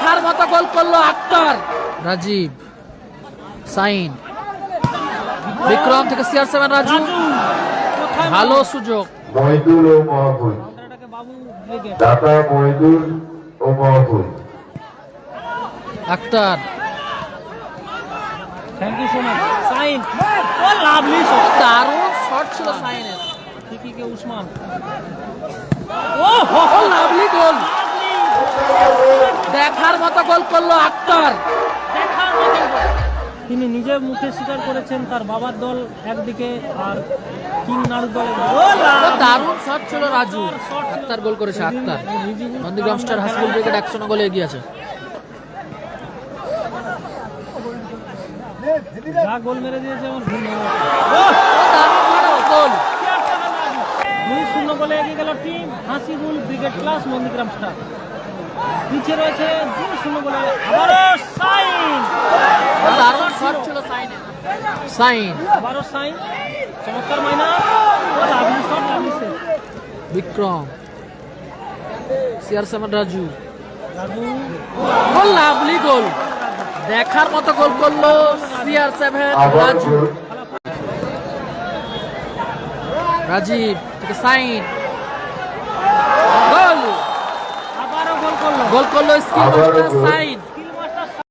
দেখার মতো গোল করল আক্তার রাজীব সাইন। বিক্রম থেকে সিআর সেভেন রাজু। ভালো সুযোগ। মহিদুল ও মহাফুল মহিদুল ও Mahaful Akhtar thank you so much Sain. Oh lovely shot দারুণ শট ছিল সাইনের। ঠিকই কে উসমান? ও লাভলি গোল দেখার মতো গোল করল আক্তার। তিনি নিজে মুখে স্বীকার করেছেন তার বাবার দল একদিকে আর কিং নাড়ুর দারুণ শট ছিল রাজু। আক্তার গোল করেছে আক্তার। নন্দীগ্রাম স্টার হাসিবুল ব্রিগেড একশো গোলে এগিয়ে আছে। যা গোল মেরে দিয়েছে আমার দুই শূন্য এগিয়ে গেল team Hasibul brigade plus Nandigram star পিছিয়ে রয়েছে দুই শূন্য বলে আবারও সাইন। ও দারুণ শট ছিল সাইনের। সাইন। আবারও সাইন। চমৎকার Maina oh lovely shot lovely Bikram. CR seven Raju. Lovely goal. দেখার মতো গোল করল সিআর সেভেন রাজু রাজীব থেকে সাইন। গোল করল স্কিন সাইড।